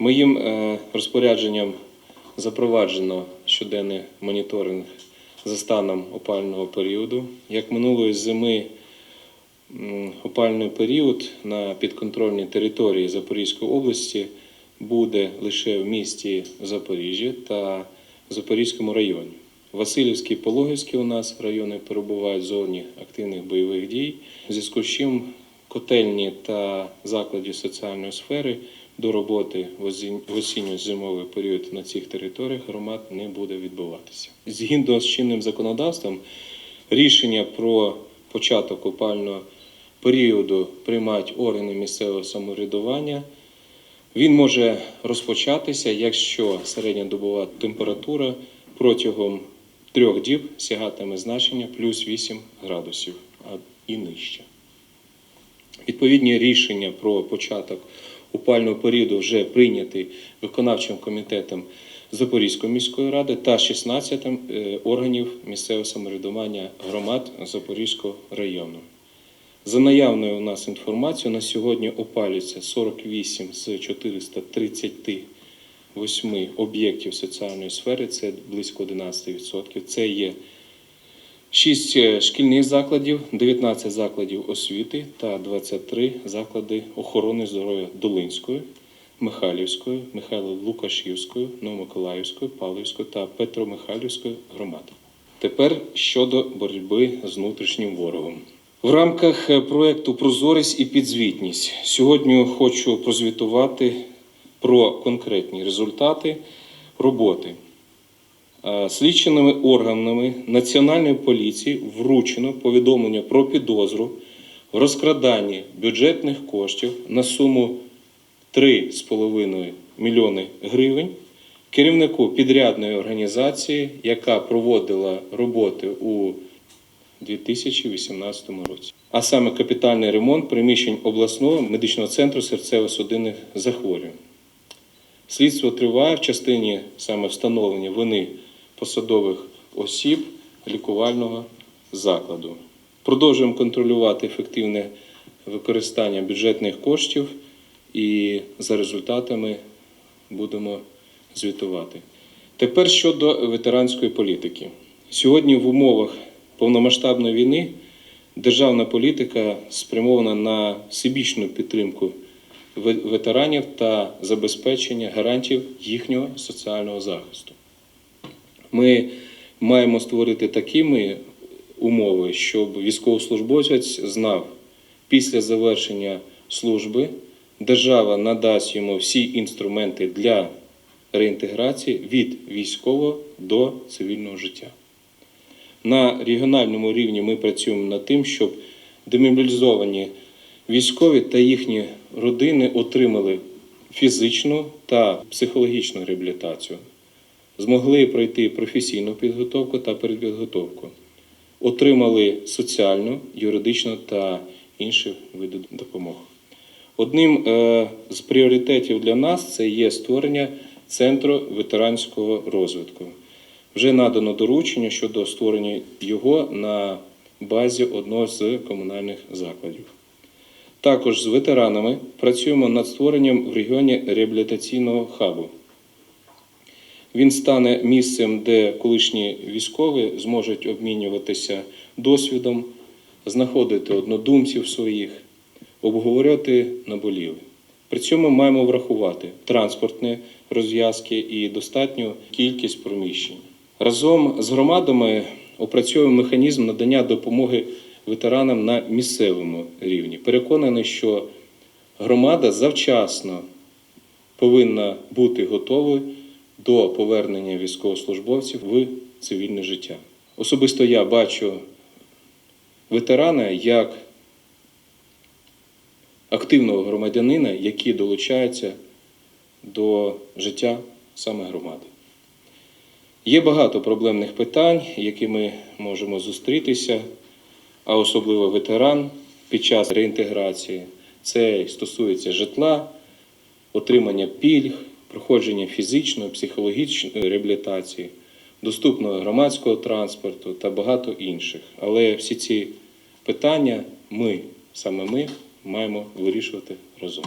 Моїм е, розпорядженням запроваджено щоденний моніторинг за станом опального періоду. Як минулої зими опальний період на підконтрольній території Запорізької області буде лише в місті Запоріжжя та Запорізькому районі. Васильівський і Пологівський у нас райони перебувають в зоні активних бойових дій, в зв'язку з чим котельні та заклади соціальної сфери до роботи в осінньо-зимовий період на цих територіях громад не буде відбуватися. Згідно з чинним законодавством, рішення про початок опального періоду приймають органи місцевого самоврядування. Він може розпочатися, якщо середньодобова температура протягом трьох діб сягатиме значення плюс 8 градусів і нижче. Відповідні рішення про початок опального періоду вже прийняті виконавчим комітетом Запорізької міської ради та 16 е, органів місцевого самоврядування громад Запорізького району. За наявною у нас інформацією, на сьогодні опалюється 48 з 438 об'єктів соціальної сфери, це близько 11%. Це є 6 шкільних закладів, 19 закладів освіти та 23 заклади охорони здоров'я Долинської, Михайлівської, Михайло Лукашівської, Новомиколаївської, Павлівської та Петромихайлівської громад. Тепер щодо боротьби з внутрішнім ворогом. В рамках е, проекту Прозорість і підзвітність сьогодні хочу прозвітувати про конкретні результати роботи. Е, Слідчими органами Національної поліції вручено повідомлення про підозру в розкраданні бюджетних коштів на суму 3,5 мільйони гривень керівнику підрядної організації, яка проводила роботи у 2018 році, а саме капітальний ремонт приміщень обласного медичного центру серцево-судинних захворювань. Слідство триває в частині саме встановлення вини посадових осіб лікувального закладу. Продовжуємо контролювати ефективне використання бюджетних коштів і за результатами будемо звітувати. Тепер щодо ветеранської політики. Сьогодні в умовах повномасштабної війни державна політика спрямована на всебічну підтримку ветеранів та забезпечення гарантів їхнього соціального захисту. Ми маємо створити такими умови, щоб військовослужбовець знав, після завершення служби держава надасть йому всі інструменти для реінтеграції від військового до цивільного життя. На регіональному рівні ми працюємо над тим, щоб демобілізовані військові та їхні родини отримали фізичну та психологічну реабілітацію, змогли пройти професійну підготовку та передпідготовку, отримали соціальну, юридичну та інші види допомоги. Одним е, з пріоритетів для нас це є створення центру ветеранського розвитку. Вже надано доручення щодо створення його на базі одного з комунальних закладів. Також з ветеранами працюємо над створенням в регіоні реабілітаційного хабу. Він стане місцем, де колишні військові зможуть обмінюватися досвідом, знаходити однодумців своїх, обговорювати наболіле. При цьому маємо врахувати транспортні розв'язки і достатню кількість приміщень. Разом з громадами опрацьовуємо механізм надання допомоги ветеранам на місцевому рівні. Переконаний, що громада завчасно повинна бути готовою до повернення військовослужбовців в цивільне життя. Особисто я бачу ветерана як активного громадянина, який долучається до життя саме громади. Є багато проблемних питань, які ми можемо зустрітися, а особливо ветеран під час реінтеграції. Це стосується житла, отримання пільг, проходження фізичної, психологічної реабілітації, доступного громадського транспорту та багато інших. Але всі ці питання ми, саме ми, маємо вирішувати разом.